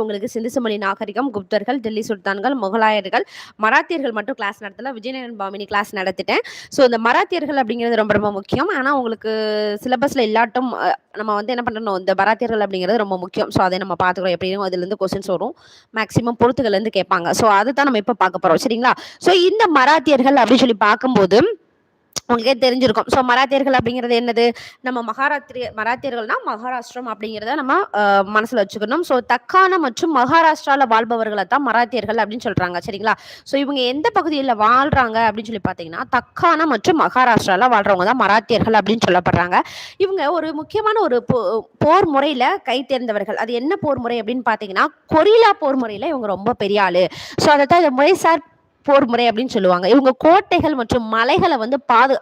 உங்களுக்கு சிந்து சமவெளி நாகரிகம், குப்தர்கள், டெல்லி சுல்தான்கள், முகலாயர்கள், மராத்தியர்கள் மட்டும் கிளாஸ் நடத்தல. விஜயநகரன் பாமினி கிளாஸ் நடத்திட்டேன். ஸோ இந்த மராத்தியர்கள் அப்படிங்கிறது ரொம்ப ரொம்ப முக்கியம். ஆனால் உங்களுக்கு சிலபஸ்ல இல்லாட்டும் நம்ம வந்து என்ன பண்ணணும், இந்த மராத்தியர்கள் அப்படிங்கிறது ரொம்ப முக்கியம். ஸோ அதை நம்ம பார்த்துக்கிறோம். எப்படியும் அதுலேருந்து கொஸ்டின்ஸ் வரும். மேக்ஸிமம் பொறுத்துகள்லேருந்து கேட்பாங்க. ஸோ அதுதான் நம்ம இப்போ பார்க்க போகிறோம் சரிங்களா? ஸோ இந்த மராத்தியர்கள் அப்படின்னு சொல்லி பார்க்கும்போது உங்களுக்கே தெரிஞ்சிருக்கும். ஸோ மராத்தியர்கள் அப்படிங்கிறது என்னது? நம்ம மகாராத்திரிய மராத்தியர்கள்னா மகாராஷ்டிரம் அப்படிங்கிறத நம்ம மனசில் வச்சுக்கணும். ஸோ தக்காண மற்றும் மகாராஷ்டிராவில் வாழ்பவர்களை தான் மராத்தியர்கள் அப்படின்னு சொல்கிறாங்க சரிங்களா? ஸோ இவங்க எந்த பகுதியில் வாழ்கிறாங்க அப்படின்னு சொல்லி பார்த்தீங்கன்னா, தக்காண மற்றும் மகாராஷ்டிராவில் வாழ்கிறவங்க தான் மராத்தியர்கள் அப்படின்னு சொல்லப்படுறாங்க. இவங்க ஒரு முக்கியமான ஒரு போ போர் முறையில் கை தேர்ந்தவர்கள். அது என்ன போர் முறை அப்படின்னு பார்த்தீங்கன்னா, கொரில்லா போர் முறையில் இவங்க ரொம்ப பெரிய ஆள் ஸோ அதை தான் இந்த முறைசார் போர் முறை அப்படின்னு சொல்லுவாங்க. இவங்க கோட்டைகள் மற்றும் மலைகளை வந்து பாது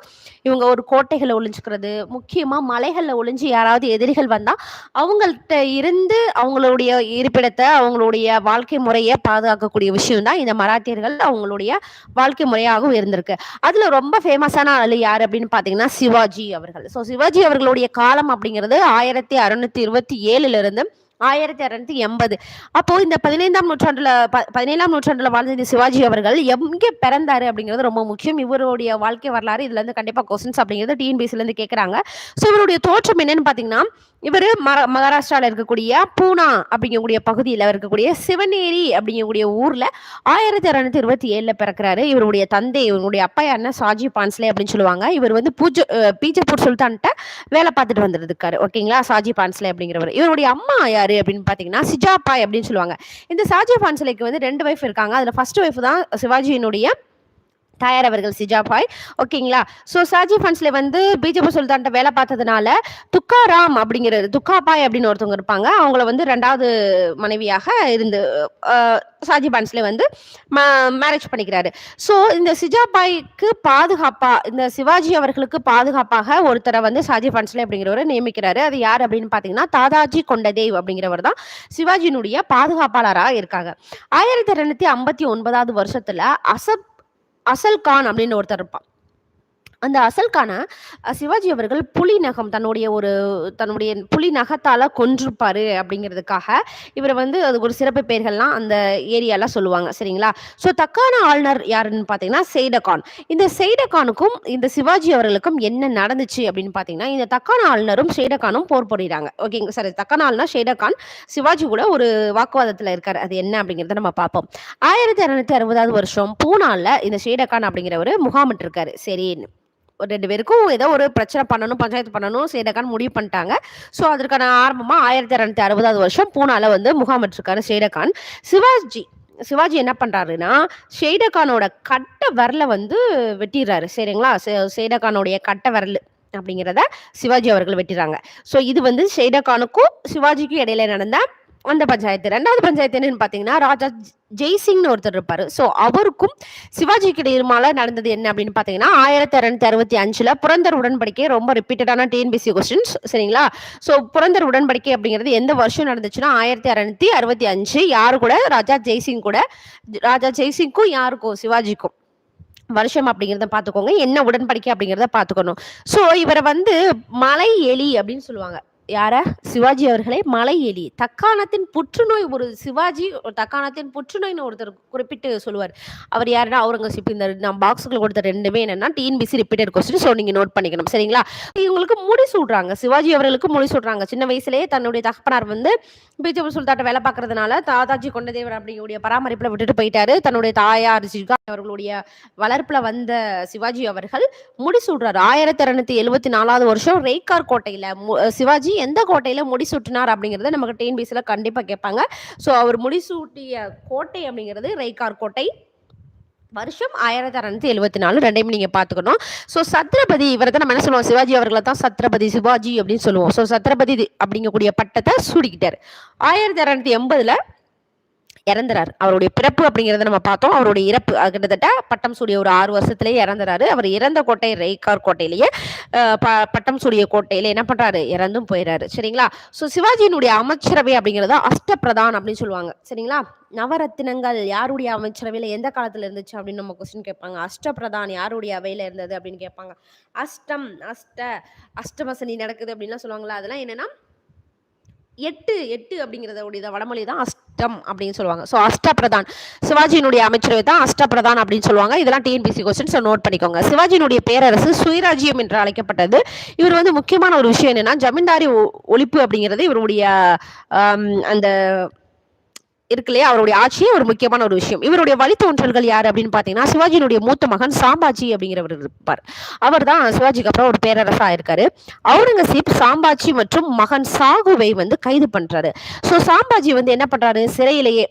இவங்க ஒரு கோட்டைகளை ஒளிஞ்சுக்கிறது, முக்கியமா மலைகளில் ஒளிஞ்சு யாராவது எதிரிகள் வந்தா, அவங்கள்ட்ட இருந்து அவங்களுடைய இருப்பிடத்தை அவங்களுடைய வாழ்க்கை முறையை பாதுகாக்கக்கூடிய விஷயம் தான் இந்த மராட்டியர்கள் அவங்களுடைய வாழ்க்கை முறையாகவும் இருந்திருக்கு. அதுல ரொம்ப ஃபேமஸான ஆள் யார் அப்படின்னு பார்த்தீங்கன்னா, சிவாஜி அவர்கள். ஸோ சிவாஜி அவர்களுடைய காலம் அப்படிங்கிறது 1627 இருந்து 1680 அப்போ இந்த 15ஆம் நூற்றாண்டுல ப 17ஆம் நூற்றாண்டுல வாழ்ந்த இந்த சிவாஜி அவர்கள் எங்கே பிறந்தாரு அப்படிங்கிறது ரொம்ப முக்கியம். இவருடைய வாழ்க்கை வரலாறு இதுல இருந்து கண்டிப்பா கொஸ்டின்ஸ் அப்படிங்கிறது டிஎன்பிசில இருந்து கேட்கறாங்க. ஸோ இவருடைய தோற்றம் என்னன்னு பாத்தீங்கன்னா இவர் மர மகாராஷ்டிரால இருக்கக்கூடிய பூனா அப்படிங்கக்கூடிய பகுதியில இருக்கக்கூடிய சிவனேரி அப்படிங்கக்கூடிய ஊர்ல 1627ல பிறக்கிறாரு. இவருடைய தந்தை இவருடைய அப்பா யாருன்னா ஷாஜி பான்ஸ்லே அப்படின்னு சொல்லுவாங்க. இவர் வந்து பூஜ பீஜப்பூர் சுல்தான்ட்ட வேலை பார்த்துட்டு வந்துருக்காரு. ஓகேங்களா? ஷாஜி பான்ஸ்லே அப்படிங்கிறவர் இவருடைய அம்மா யார் அப்படின்னு பார்த்தீங்கன்னா, சிஜாபாய் அப்படின்னு சொல்லுவாங்க. இந்த ஷாஜி சிலைக்கு வந்து ரெண்டு ஒய்ஃப் இருக்காங்க. அதுல ஃபர்ஸ்ட் ஒய்ஃப் தான் சிவாஜியினுடைய தாயார் அவர்கள் சிஜாபாய். ஓகேங்களா? ஸோ ஷாஜி ஃபண்ட்ஸ்ல வந்து பிஜேபி சுல்தான்ட்ட வேலை பார்த்ததுனால, துக்காராம் அப்படிங்கிற துக்காபாய் அப்படின்னு ஒருத்தவங்க இருப்பாங்க. அவங்கள வந்து ரெண்டாவது மனைவியாக இருந்து சாஜி ஷாஜி பான்ஸ்லே வந்து ம மேரேஜ் பண்ணிக்கிறாரு. ஸோ இந்த சிஜாபாய்க்கு பாதுகாப்பா இந்த சிவாஜி அவர்களுக்கு பாதுகாப்பாக ஒருத்தரை வந்து சாஜி பான்ஸ்லே அப்படிங்கிறவரை நியமிக்கிறாரு. அது யார் அப்படின்னு பார்த்தீங்கன்னா, தாதாஜி கொண்டதேவ் அப்படிங்கிறவர் தான் சிவாஜியினுடைய பாதுகாப்பாளராக இருக்காங்க. 1259வது வருஷத்துல அசப் அசல் கான் அப்படின்னு ஒருத்தர் இருப்பான். அந்த அசல்கான சிவாஜி அவர்கள் புலி நகம் தன்னுடைய ஒரு தன்னுடைய புலி நகத்தால கொன்றுப்பாரு அப்படிங்கிறதுக்காக, இவரை வந்து அதுக்கு ஒரு சிறப்பு பெயர்கள்லாம் அந்த ஏரியால சொல்லுவாங்க. சரிங்களா? ஸோ தக்கான ஆளுநர் யாருன்னு பார்த்தீங்கன்னா, செய்டகான். இந்த செய்டகானுக்கும் இந்த சிவாஜி அவர்களுக்கும் என்ன நடந்துச்சு அப்படின்னு பார்த்தீங்கன்னா, இந்த தக்கான ஆளுநரும் ஷேடகானும் போர் போடுறாங்க ஓகேங்க சார் தக்கான ஆளுநர் ஷேடகான் சிவாஜி கூட ஒரு வாக்குவாதத்தில் இருக்கார் அது என்ன அப்படிங்கிறத நம்ம பார்ப்போம். 1660வது வருஷம் பூனால இந்த ஷேடகான் அப்படிங்கிற ஒரு முகாமிட்டு இருக்காரு சரின்னு ரெண்டு பேருக்கும் ஏதோ ஒரு பிரச்சனை பண்ணணும், பஞ்சாயத்து பண்ணணும் செய்டகான் முடிவு பண்ணிட்டாங்க. ஸோ அதற்கான ஆரம்பமாக ஆயிரத்தி இரநூத்தி அறுபதாவது வருஷம் பூனால வந்து முகாமிட்டிருக்காரு சேடகான் சிவாஜி சிவாஜி என்ன பண்றாருன்னா, ஷெய்டகானோட கட்ட விரல வந்து வெட்டிடுறாரு சரிங்களா? செ கட்ட விரலு அப்படிங்கிறத சிவாஜி அவர்கள் வெட்டிடுறாங்க ஸோ இது வந்து ஷெய்டகானுக்கும் சிவாஜிக்கும் இடையில நடந்த அந்த பஞ்சாயத்து. ரெண்டாவது பஞ்சாயத்து என்னன்னு பார்த்தீங்கன்னா, ராஜா ஜெய்சிங்னு ஒருத்தர் இருப்பாரு. ஸோ அவருக்கும் சிவாஜிக்கு இடையுமால நடந்தது என்ன அப்படின்னு பார்த்தீங்கன்னா, 1665ல புரந்தர் உடன்படிக்கை ரொம்ப ரிப்பீட்டடான டிஎன்பிசி கொஸ்டின்ஸ் சரிங்களா? ஸோ புரந்தர் உடன்படிக்கை அப்படிங்கிறது எந்த வருஷம் நடந்துச்சுன்னா, 1665 யாரு கூட? ராஜா ஜெய்சிங் கூட. ராஜா ஜெய்சிங்க்கும் யாருக்கும்? சிவாஜிக்கும். வருஷம் அப்படிங்கிறத பார்த்துக்கோங்க. என்ன உடன்படிக்கை அப்படிங்கிறத பார்த்துக்கணும். ஸோ இவரை வந்து மலை எலி அப்படின்னு சொல்லுவாங்க. யார? சிவாஜி அவர்களை மலை எலி. தக்காணத்தின் புற்றுநோய் ஒரு சிவாஜி தக்காணத்தின் புற்றுநோய்னு ஒருத்தர் குறிப்பிட்டு சொல்லுவார் அவர் யாருன்னா, அவுரங்கசீப். இந்த நான் பாக்ஸ்க்குள்ள கொடுத்த ரெண்டுமே என்னன்னா டிஎன்பிசி ரிப்பீட்டட் கொஸ்டின். ஸோ நீங்க நோட் பண்ணிக்கணும். சரிங்களா? இவங்களுக்கு முடி சுடுறாங்க சிவாஜி அவர்களுக்கு முடி சுடுறாங்க சின்ன வயசுலேயே தன்னுடைய தகப்பனார் வந்து பீஜப்பூர் சுல்தாட்ட வேலை பார்க்கறதுனால, தாதாஜி கொண்டதேவர் அப்படிங்கக்கூடிய பராமரிப்புல விட்டுட்டு போயிட்டாரு. தன்னுடைய தாயார் ஜிகா அவர்களுடைய வளர்ப்புல வந்த சிவாஜி அவர்கள் முடி சூடுறாரு. 1274வது வருஷம் ரெய்கார் கோட்டையில மு சிவாஜி எந்த கோட்டையில முடி சூட்டினார் அப்படிங்கிறத நமக்கு டிஎன்பிஎஸ்சில கண்டிப்பா கேட்பாங்க. ஸோ அவர் முடிசூட்டிய கோட்டை அப்படிங்கிறது ரெய்கார் கோட்டை. வருஷம் 1674 2யுமே நீங்க பார்த்துக்கணும். ஸோ சத்ரபதி இவரை தான் நம்ம என்ன சொல்லுவோம், சிவாஜி அவர்களை தான் சத்ரபதி சிவாஜி அப்படின்னு சொல்லுவோம். ஸோ சத்ரபதி அப்படிங்கக்கூடிய பட்டத்த சூடிக்கிட்டாரு. 1680ல இறந்துறாரு. அவருடைய பிறப்பு அப்படிங்கிறத நம்ம பார்த்தோம். அவருடைய இறப்பு கிட்டத்தட்ட பட்டம் சூடிய ஒரு ஆறு வருஷத்துலேயே இறந்துறாரு. அவர் இறந்த கோட்டை ரெய்கார் கோட்டையிலேயே ப பட்டம் சூடிய கோட்டையில என்ன பண்றாரு? இறந்தும் போயிறாரு. சரிங்களா? ஸோ சிவாஜியினுடைய அமைச்சரவை அப்படிங்கிறது அஷ்டபிரதான் அப்படின்னு சொல்லுவாங்க. சரிங்களா? நவரத்தினங்கள் யாருடைய அமைச்சரவையில் எந்த காலத்தில் இருந்துச்சு அப்படின்னு நம்ம கொஸ்டின் கேட்பாங்க. அஷ்டபிரதான் யாருடைய அவையில் இருந்தது அப்படின்னு கேட்பாங்க. அஷ்டம், அஷ்ட, அஷ்டமசனி நடக்குது அப்படின்லாம் சொல்லுவாங்களா அதெல்லாம் என்னன்னா எட்டு எட்டு அப்படிங்கிறத வடமொழி தான் அஷ்டம் அப்படின்னு சொல்லுவாங்க. ஸோ அஷ்டபிரதான் சிவாஜியினுடைய அமைச்சரவை தான் அஷ்டபிரதான் அப்படின்னு சொல்லுவாங்க. இதெல்லாம் டிஎன்பிசி கொஸ்டின்ஸ் நோட் பண்ணிக்கோங்க. சிவாஜியினுடைய பேரரசு சுயராஜ்யம் என்று அழைக்கப்பட்டது. இவர் வந்து முக்கியமான ஒரு விஷயம் என்னன்னா ஜமீன்தாரி ஒ- ஒழிப்பு அப்படிங்கிறது இவருடைய அந்த இருக்கு இல்லையா? அவருடைய ஆட்சியே ஒரு முக்கியமான ஒரு விஷயம். இவருடைய வழித்தோன்றல்கள் யார் அப்படின்னு பார்த்தீங்கன்னா சிவாஜியினுடைய மூத்த மகன் சாம்பாஜி அப்படிங்கிறவர் இருப்பார். அவர் தான் சிவாஜிக்கு அப்புறம் ஒரு பேரரசா இருக்காரு அவுரங்கசீப் சாம்பாஜி மற்றும் மகன் சாகுவை வந்து கைது பண்றாரு. ஸோ சாம்பாஜி வந்து என்ன பண்றாரு? சிறையிலேயே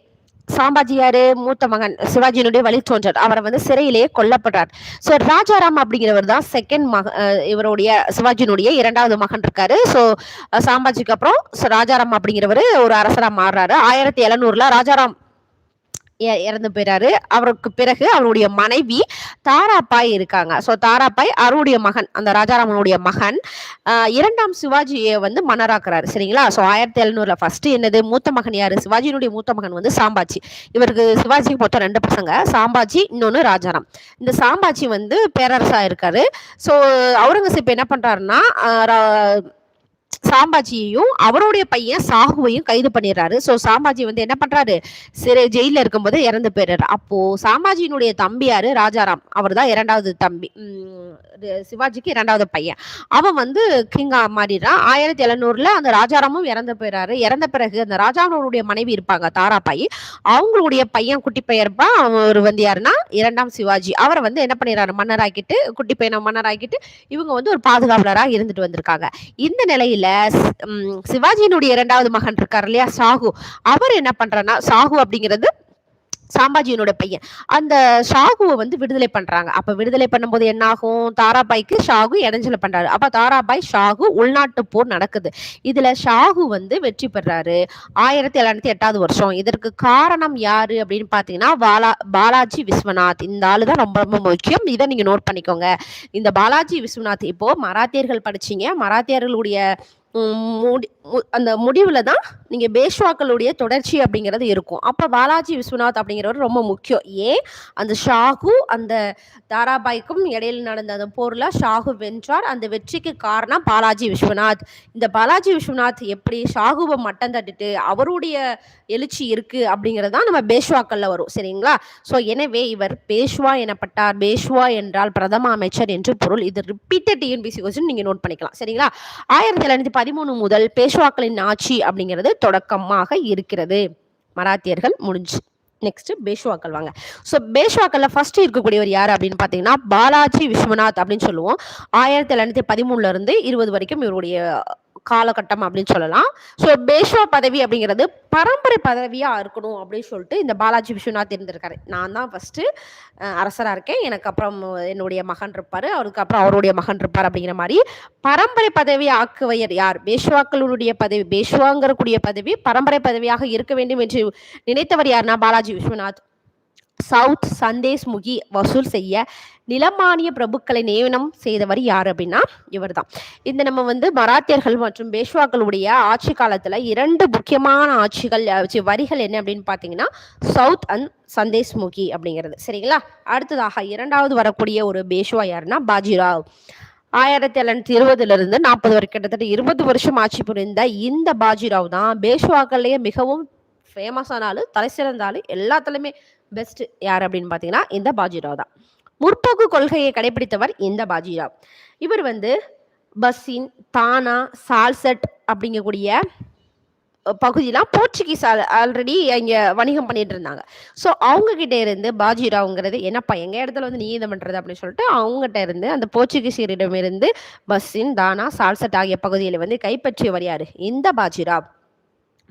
சாம்பாஜியாரு மூத்த மகன் சிவாஜியினுடைய வழித்தோன்றர் அவரை வந்து சிறையிலேயே கொல்லப்படுறார். ஸோ ராஜாராம் அப்படிங்கிறவர் தான் செகண்ட் மக இவருடைய சிவாஜியினுடைய இரண்டாவது மகன் இருக்காரு. ஸோ சாம்பாஜிக்கு அப்புறம் ராஜாராம் அப்படிங்கிறவர் ஒரு அரசராக மாறுறாரு. ஆயிரத்தி எழுநூறுல ராஜாராம் இறந்து போயிறாரு. அவருக்கு பிறகு அவருடைய மனைவி தாராபாய் இருக்காங்க. ஸோ தாராபாய் அவருடைய மகன் அந்த ராஜாராமனுடைய மகன் இரண்டாம் சிவாஜியை வந்து மன்னராக்குறாரு. சரிங்களா? ஸோ ஆயிரத்தி எழுநூறுல ஃபர்ஸ்ட் என்னது? மூத்த மகன் யாரு? சிவாஜியினுடைய மூத்த மகன் வந்து சாம்பாஜி. இவருக்கு சிவாஜிக்கு மொத்தம் ரெண்டு பசங்க சாம்பாஜி இன்னொன்னு ராஜாராம். இந்த சாம்பாஜி வந்து பேரரசா இருக்காரு. ஸோ அவுரங்கசீப் என்ன பண்றாருன்னா ரா- சாம்பாஜியையும் அவருடைய பையன் சாகுவையும் கைது பண்ணிடுறாரு. ஸோ சாம்பாஜி வந்து என்ன பண்றாரு? சிறை ஜெயில இருக்கும்போது இறந்து போயிடுறாரு. அப்போ சாம்பாஜியினுடைய தம்பியாரு ராஜாராம். அவர் தான் இரண்டாவது தம்பி. இது சிவாஜிக்கு இரண்டாவது பையன். அவன் வந்து கிங்கா மாறிடுறான். ஆயிரத்தி எழுநூறுல அந்த ராஜாராமும் இறந்து போயிடுறாரு. இறந்த பிறகு அந்த ராஜாராமனுடைய மனைவி இருப்பாங்க தாராபாயி. அவங்களுடைய பையன் குட்டி பையன்பா அவர் வந்து யாருன்னா? இரண்டாம் சிவாஜி. அவரை வந்து என்ன பண்ணிடுறாரு? மன்னராக்கிட்டு குட்டி பையனை மன்னராக்கிட்டு இவங்க வந்து ஒரு பாதுகாவலராக இருந்துட்டு வந்திருக்காங்க. இந்த நிலையில ஸ்- சிவாஜியினுடைய இரண்டாவது மகன் இருக்கார் இல்லையா சாகு அவர் என்ன பண்றாருன்னா சாகு அப்படிங்கிறது சாம்பாஜியினோட பையன். அந்த ஷாகுவை வந்து விடுதலை பண்றாங்க. அப்ப விடுதலை பண்ணும்போது என்ன ஆகும் தாராபாய்க்கு ஷாகு இடைஞ்சல பண்றாரு. அப்ப தாராபாய் ஷாகு உள்நாட்டு போர் நடக்குது. இதுல ஷாகு வந்து வெற்றி பெறாரு. ஆயிரத்தி எழுநூத்தி எட்டாவது வருஷம். இதற்கு காரணம் யாரு அப்படின்னு பாத்தீங்கன்னா பாலா பாலாஜி விஸ்வநாத். இந்த ஆளு தான் ரொம்ப ரொம்ப முக்கியம். இதை நீங்க நோட் பண்ணிக்கோங்க. இந்த பாலாஜி விஸ்வநாத் இப்போ மராத்தியர்கள் படிச்சீங்க. மராத்தியர்களுடைய மூடி அந்த முடிவில் தான் நீங்கள் பேஷ்வாக்களுடைய தொடர்ச்சி அப்படிங்கிறது இருக்கும். அப்போ பாலாஜி விஸ்வநாத் அப்படிங்கிறவர் ரொம்ப முக்கியம். ஏன்? அந்த ஷாகு அந்த தாராபாய்க்கும் இடையில நடந்த அந்த போரில் ஷாகு வென்றார். அந்த வெற்றிக்கு காரணம் பாலாஜி விஸ்வநாத். இந்த பாலாஜி விஸ்வநாத் எப்படி ஷாகுவை மட்டம் தட்டுட்டு அவருடைய எழுச்சி இருக்குது அப்படிங்கிறது தான் நம்ம பேஷ்வாக்களில் வரும். சரிங்களா? ஸோ எனவே இவர் பேஷ்வா எனப்பட்டார். பேஷ்வா என்றால் பிரதம அமைச்சர் என்று பொருள். இது ரிப்பீட்டட் டிஎன்பிசி கொஸ்டின் நீங்கள் நோட் பண்ணிக்கலாம். சரிங்களா? ஆயிரத்தி தொள்ளாயிரத்தி பதிமூணு முதல் பேஷ்வா பேஷ்வாக்களின் ஆட்சி அப்படிங்கிறது தொடக்கமாக இருக்கிறது. மராத்தியர்கள் முடிஞ்சு. நெக்ஸ்ட் பேஷ்வாக்கள் வாங்க. ஸோ பேஷ்வாக்கள்ல ஃபர்ஸ்ட் இருக்கக்கூடியவர் யார் அப்படின்னு பார்த்தீங்கன்னா பாலாஜி விஸ்வநாத் அப்படின்னு சொல்லுவோம். ஆயிரத்தி தொள்ளாயிரத்தி பதிமூணுல இருந்து இருபது வரைக்கும் இவருடைய காலகட்டம் அப்படின்னு சொல்லலாம். ஸோ பேஷ்வா பதவி அப்படிங்கிறது பரம்பரை பதவியாக இருக்கணும் அப்படின்னு சொல்லிட்டு இந்த பாலாஜி விஸ்வநாத் இருந்திருக்காரு. நான் தான் ஃபஸ்ட்டு அரசராக இருக்கேன். எனக்கு அப்புறம் என்னுடைய மகன் இருப்பார். அவருக்கு அப்புறம் அவருடைய மகன் இருப்பார் அப்படிங்கிற மாதிரி பரம்பரை பதவி ஆக்குவையர் யார்? பேஷ்வாக்களுடைய பதவி பேஷ்வாங்கிறக்கூடிய பதவி பரம்பரை பதவியாக இருக்க வேண்டும் என்று நினைத்தவர் யாருன்னா பாலாஜி விஸ்வநாத். சவுத் சந்தேஷ் முகி வசூல் செய்ய நிலமானிய பிரபுக்களை நியமனம் செய்தவர் யார் அப்படின்னா இவர்தான். இந்த நம்ம வந்து மராத்தியர்கள் மற்றும் பேஷ்வாக்களுடைய ஆட்சி காலத்துல இரண்டு முக்கியமான ஆட்சிகள் வரிகள் என்ன அப்படின்னு பார்த்தீங்கன்னா சவுத் அண்ட் சந்தேஷ் முகி அப்படிங்கிறது. சரிங்களா? அடுத்ததாக இரண்டாவது வரக்கூடிய ஒரு பேஷ்வா யாருன்னா பாஜிராவ். ஆயிரத்தி எழுநூத்தி இருபதுல இருந்து நாற்பது வரை கிட்டத்தட்ட இருபது வருஷம் ஆட்சி புரிந்த இந்த பாஜிராவ் தான் பேஷ்வாக்கள்லயே மிகவும் ஃபேமஸானாலும் ஆளு தலை சிறந்தாலும் எல்லாத்துலயுமே பெஸ்ட் யார் அப்படின்னு பார்த்தீங்கன்னா இந்த பாஜிராவ் தான். முற்போக்கு கொள்கையை கடைபிடித்தவர் இந்த பாஜிராவ். இவர் வந்து பஸ்ஸின் தானா சால்செட் அப்படிங்கக்கூடிய பகுதியெலாம் பகுதியெல்லாம் போர்ச்சுகீஸ் ஆல்ரெடி இங்கே வணிகம் பண்ணிட்டு இருந்தாங்க. ஸோ அவங்கக்கிட்ட இருந்து பாஜிராவுங்கிறது என்னப்பா எங்கள் இடத்துல வந்து நீ இதை அப்படின்னு சொல்லிட்டு அவங்ககிட்ட இருந்து அந்த போர்ச்சுகீசியரிடமிருந்து பஸ்ஸின் தானா சால்செட் ஆகிய பகுதியில் வந்து கைப்பற்றியவர் யார்? இந்த பாஜிராவ்.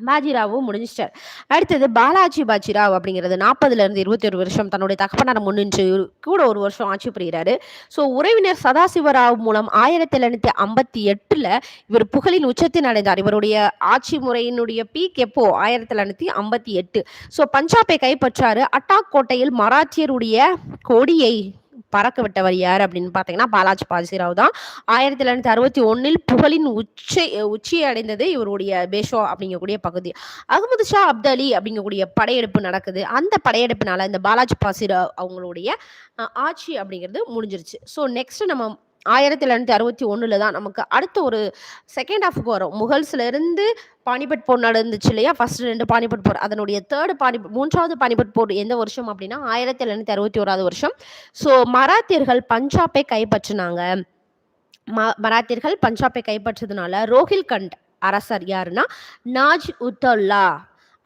பாஜிராவும் முடிஞ்சிட்டார் அடுத்தது பாலாஜி பாஜிராவ் அப்படிங்கிறது நாற்பதுல இருந்து இருபத்தி ஒரு வருஷம் தன்னுடைய தகப்பனார் முன்னின்று கூட ஒரு வருஷம் ஆட்சி புரிகிறாரு. ஸோ உறவினர் சதாசிவராவ் மூலம் ஆயிரத்தி எழுநூத்தி ஐம்பத்தி எட்டுல இவர் புகழின் உச்சத்தில் அடைந்தார் இவருடைய ஆட்சி முறையினுடைய பீக் எப்போ? ஆயிரத்தி தொள்ளாயிரத்தி ஐம்பத்தி எட்டு. ஸோ பஞ்சாபை கைப்பற்றாரு. அட்டாக் கோட்டையில் மராத்தியருடைய கொடியை பறக்க விட்டவர் யார் அப்படின்னு பார்த்தீங்கன்னா பாலாஜி பாஜிராவ் தான். ஆயிரத்தி தொள்ளாயிரத்தி அறுபத்தி ஒன்னில் புகழின் உச்சை உச்சியை அடைந்தது இவருடைய பேஷோ அப்படிங்கக்கூடிய பகுதி. அகமது ஷா அப்தலி அப்படிங்கக்கூடிய படையெடுப்பு நடக்குது. அந்த படையெடுப்புனால இந்த பாலாஜி பாசிராவ் அவங்களுடைய ஆட்சி அப்படிங்கிறது முடிஞ்சிருச்சு. ஸோ நெக்ஸ்ட் நம்ம ஆயிரத்தி எழுநூத்தி அறுபத்தி ஒன்றில் தான் நமக்கு அடுத்த ஒரு செகண்ட் ஹாஃப்க்கு வரும். முகல்ஸ்ல இருந்து பானிபட் போர் நடந்துச்சு இல்லையா? ஃபர்ஸ்ட் ரெண்டு பானிபட் போர். அதனுடைய தேர்ட் பானி மூன்றாவது பானிபட் போர் எந்த வருஷம் அப்படின்னா ஆயிரத்தி எழுநூத்தி அறுபத்தி ஓராவது வருஷம். ஸோ மராத்தியர்கள் பஞ்சாபை கைப்பற்றினாங்க. ம மராத்தியர்கள் பஞ்சாபை கைப்பற்றதுனால ரோஹில்கண்ட் அரசர் யாருன்னா நாஜ் உத்தல்லா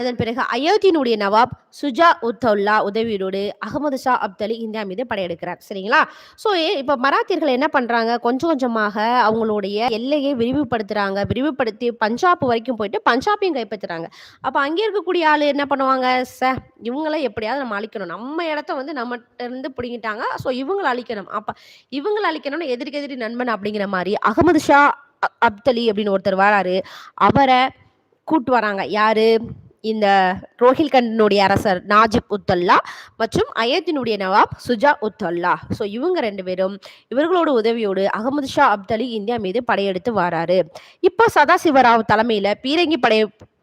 அதன் பிறகு அயோத்தியினுடைய நவாப் சுஜா உத்தவுல்லா உதவியோடு அகமது ஷா அப்தலி இந்தியா மீது படையெடுக்கிறார். சரிங்களா? ஸோ இப்போ மராத்தியர்கள் என்ன பண்ணுறாங்க கொஞ்சம் கொஞ்சமாக அவங்களுடைய எல்லையை விரிவுபடுத்துகிறாங்க விரிவுபடுத்தி பஞ்சாப் வரைக்கும் போயிட்டு பஞ்சாபையும் கைப்பற்றுறாங்க. அப்போ அங்கே இருக்கக்கூடிய ஆள் என்ன பண்ணுவாங்க? ச இவங்கள எப்படியாவது நம்ம அழிக்கணும். நம்ம இடத்த வந்து நம்மகிட்ட இருந்து பிடிங்கிட்டாங்க. ஸோ இவங்களை அழிக்கணும். அப்போ இவங்களை அழிக்கணும்னு எதிர்க்கெதிரி நண்பன் அப்படிங்கிற மாதிரி அகமது ஷா அப்தலி அப்படின்னு ஒருத்தர் வராரு. அவரை கூட்டு வராங்க. யாரு? இந்த ரோஹில்கண்டினுடைய அரசர் நாஜிப் உத்தல்லா மற்றும் அயத்தினுடைய நவாப் சுஜா உத்தல்லா. ஸோ இவங்க ரெண்டு பேரும் இவர்களோட உதவியோடு அகமது ஷா அப்தலி இந்தியா மீது படையெடுத்து வராரு. இப்போ சதாசிவராவ் தலைமையில பீரங்கி படை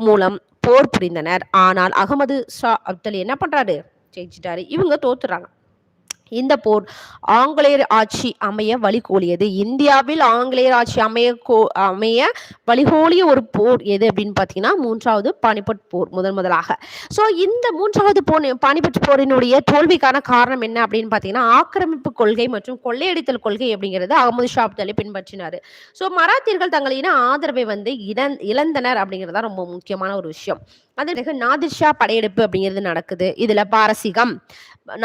மூலம் போர் புரிந்தனர். ஆனால் அகமது ஷா அப்தலி என்ன பண்றாரு? ஜெயிச்சிட்டாரு. இவங்க தோத்துறாங்க. இந்த போர் ஆங்கிலேயர் ஆட்சி அமைய வழிகோலியது. இந்தியாவில் ஆங்கிலேயர் ஆட்சி அமைய கோ அமைய வழிகோலிய ஒரு போர் எது அப்படின்னு பார்த்தீங்கன்னா மூன்றாவது பானிபட் போர் முதன் முதலாக. ஸோ இந்த மூன்றாவது போர் பானிபட் போரினுடைய தோல்விக்கான காரணம் என்ன அப்படின்னு பார்த்தீங்கன்னா ஆக்கிரமிப்பு கொள்கை மற்றும் கொள்ளையடித்தல் கொள்கை அப்படிங்கிறது அகமது ஷா அப்தாலி பின்பற்றினார். ஸோ மராத்தியர்கள் தங்களின் ஆதரவை வந்து இழந் இழந்தனர் அப்படிங்கிறது தான் ரொம்ப முக்கியமான ஒரு விஷயம். அதன் பிறகு நாதிர்ஷா படையெடுப்பு அப்படிங்கிறது நடக்குது. இதுல பாரசீகம்.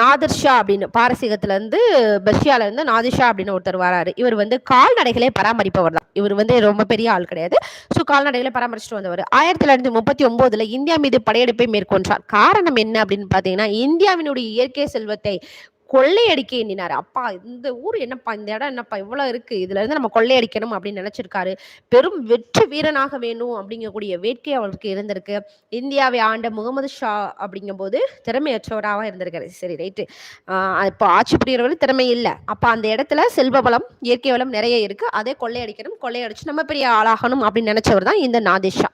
நாதிர்ஷா அப்படின்னு பாரசீகத்துல இருந்து பெர்ஷியால இருந்து நாதிர்ஷா அப்படின்னு ஒருத்தர் வராரு. இவர் வந்து கால்நடைகளை பராமரிப்பவர் தான். இவர் வந்து ரொம்ப பெரிய ஆள் கிடையாது. ஸோ கால்நடைகளை பராமரிச்சுட்டு வந்தவர். ஆயிரத்தி தொள்ளாயிரத்தி முப்பத்தி ஒன்பதுல இந்தியா மீது படையெடுப்பை மேற்கொண்டார். காரணம் என்ன அப்படின்னு பார்த்தீங்கன்னா இந்தியாவினுடைய இயற்கை செல்வத்தை கொள்ளையடிக்க எண்ணினார். அப்பா இந்த ஊர் என்னப்பா இந்த இடம் என்னப்பா இவ்வளவு இருக்கு. இதுல இருந்து நம்ம கொள்ளையடிக்கணும் அப்படின்னு நினைச்சிருக்காரு. பெரும் வெற்றி வீரனாக வேணும் அப்படிங்கக்கூடிய வேட்கை அவருக்கு இருந்திருக்கு. இந்தியாவை ஆண்ட முகமது ஷா அப்படிங்கும்போது திறமையற்றவராக இருந்திருக்காரு. சரி ரைட்டு. இப்போ ஆட்சி புரியறவர்கள் திறமை இல்லை. அப்ப அந்த இடத்துல செல்வ வளம் இயற்கை வளம் நிறைய இருக்கு. அதே கொள்ளையடிக்கணும் கொள்ளையடிச்சு நம்ம பெரிய ஆளாகணும் அப்படின்னு நினைச்சவர் தான் இந்த நாதேஷா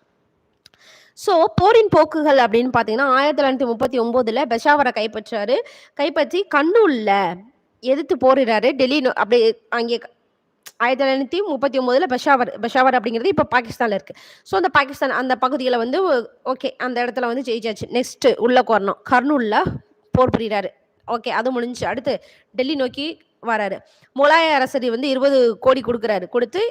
ஸோ போரின் போக்குகள் அப்படின்னு பார்த்தீங்கன்னா ஆயிரத்தி தொள்ளாயிரத்தி முப்பத்தி ஒம்போதில் பெஷாவரை கைப்பற்றாரு. கைப்பற்றி கண்ணூர்ல எதிர்த்து போரிடுறாரு. டெல்லி அப்படியே அங்கே ஆயிரத்தி தொள்ளாயிரத்தி முப்பத்தி ஒம்போதுல பெஷாவர் பெஷாவர் அப்படிங்கிறது இப்போ பாகிஸ்தான்ல இருக்கு. ஸோ அந்த பாகிஸ்தான் அந்த பகுதியில் வந்து ஓகே அந்த இடத்துல வந்து ஜெயிச்சாச்சு. நெக்ஸ்ட் உள்ள கோரணும் கர்னூல்ல போர் புரிகிறாரு ஓகே அது முடிஞ்சு அடுத்து டெல்லி நோக்கி வராரு. முலாய அரசர் வந்து இருபது கோடி கொடுக்குறாரு. கொடுத்து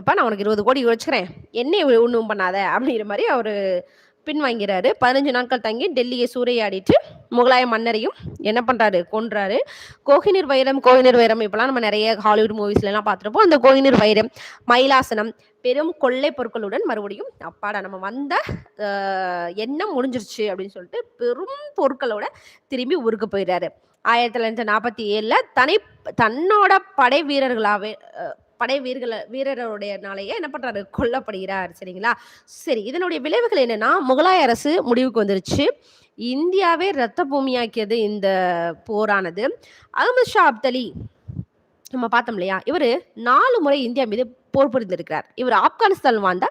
எப்பா நான் உனக்கு இருபது கோடி வச்சுக்கிறேன் என்னை ஒன்றும் பண்ணாத அப்படிங்கிற மாதிரி அவர் பின் வாங்கிறாரு பதினஞ்சு நாட்கள் தங்கி டெல்லியை சூறையாடிட்டு முகலாய மன்னரையும் என்ன பண்றாரு? கொன்றாரு. கோஹினூர் வைரம் கோஹினூர் வைரம் இப்பெல்லாம் நம்ம நிறைய ஹாலிவுட் மூவிஸ்ல எல்லாம் பார்த்துருப்போம். அந்த கோஹினூர் வைரம் மயிலாசனம் பெரும் கொள்ளை பொருட்களுடன் மறுபடியும் அப்பாடா நம்ம வந்த எண்ணம் முடிஞ்சிருச்சு அப்படின்னு சொல்லிட்டு பெரும் பொருட்களோட திரும்பி ஊருக்கு போயிடுறாரு ஆயிரத்தி தொள்ளாயிரத்தி நாற்பத்தி ஏழுல தனி தன்னோட படை வீரர்களாவே படை வீரர்கள வீரருடையனாலேயே என்ன பண்றாரு? கொல்லப்படுகிறார். சரிங்களா? சரி இதனுடைய விளைவுகள் என்னன்னா முகலாய அரசு முடிவுக்கு வந்துருச்சு. இந்தியாவே ரத்த பூமியாக்கியது இந்த போரானது. அகமது ஷா அப்தலி நம்ம பார்த்தோம் இல்லையா? இவர் நாலு முறை இந்தியா மீது போர் புரிந்திருக்கிறார் இவர் ஆப்கானிஸ்தான் வாழ்ந்த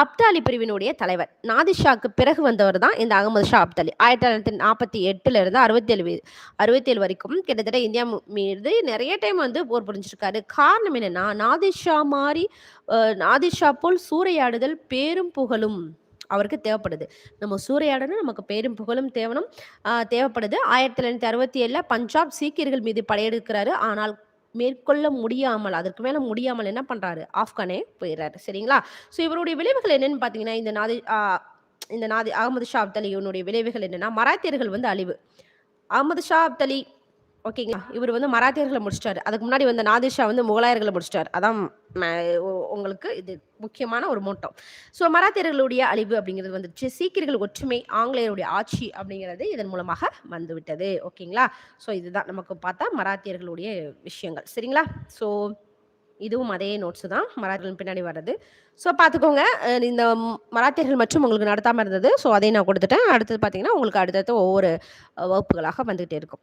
அப்தாலி பிரிவினுடைய தலைவர். நாதிஷாக்கு பிறகு வந்தவர் தான் இந்த அகமது ஷா அப்தாலி. ஆயிரத்தி தொள்ளாயிரத்தி நாற்பத்தி எட்டுல இருந்து அறுபத்தேழு அறுபத்தேழு வரைக்கும் கிட்டத்தட்ட இந்தியா மீது நிறைய டைம் வந்து போர் புரிஞ்சிருக்காரு. காரணம் என்னன்னா நாதிஷா மாதிரி நாதிஷா போல் சூறையாடுதல் பேரும் புகழும் அவருக்கு தேவைப்படுது. நம்ம சூறையாடனும் நமக்கு பேரும் புகழும் தேவனும் தேவைப்படுது. ஆயிரத்தி தொள்ளாயிரத்தி அறுபத்தி ஏழில் பஞ்சாப் சீக்கியர்கள் மீது படையெடுக்கிறாரு. ஆனால் மேற்கொள்ள முடியாமல் அதற்கு மேலே முடியாமல் என்ன பண்ணுறாரு ஆப்கானே போயிடுறாரு சரிங்களா? ஸோ இவருடைய விளைவுகள் என்னன்னு பார்த்தீங்கன்னா இந்த நாதி இந்த நாதி அகமது ஷா அப்தலி இவனுடைய விளைவுகள் என்னென்னா மராத்தியர்கள் வந்து அழிவு. அகமது ஷா அப்தலி ஓகேங்களா? இவர் வந்து மராத்தியர்களை முடிச்சிட்டாரு. அதுக்கு முன்னாடி வந்து நாதிர் ஷா வந்து முகலாயர்களை முடிச்சிட்டாரு. அதான் உங்களுக்கு இது முக்கியமான ஒரு மோட்டம். ஸோ மராத்தியர்களுடைய அழிவு அப்படிங்கிறது வந்துச்சு சீக்கியர்கள் ஒற்றுமை ஆங்கிலேயருடைய ஆட்சி அப்படிங்கிறது இதன் மூலமாக வந்துவிட்டது. ஓகேங்களா? ஸோ இதுதான் நமக்கு பார்த்தா மராத்தியர்களுடைய விஷயங்கள். சரிங்களா? ஸோ இதுவும் அதே நோட்ஸ் தான். மராத்தியர்கள் பின்னாடி வர்றது. ஸோ பார்த்துக்கோங்க. இந்த மராத்தியர்கள் மற்றும் உங்களுக்கு நடத்தாமல் இருந்தது. ஸோ அதையும் நான் கொடுத்துட்டேன். அடுத்தது பார்த்தீங்கன்னா உங்களுக்கு அடுத்தடுத்து ஒவ்வொரு வகுப்புகளாக வந்துகிட்டே இருக்கும்.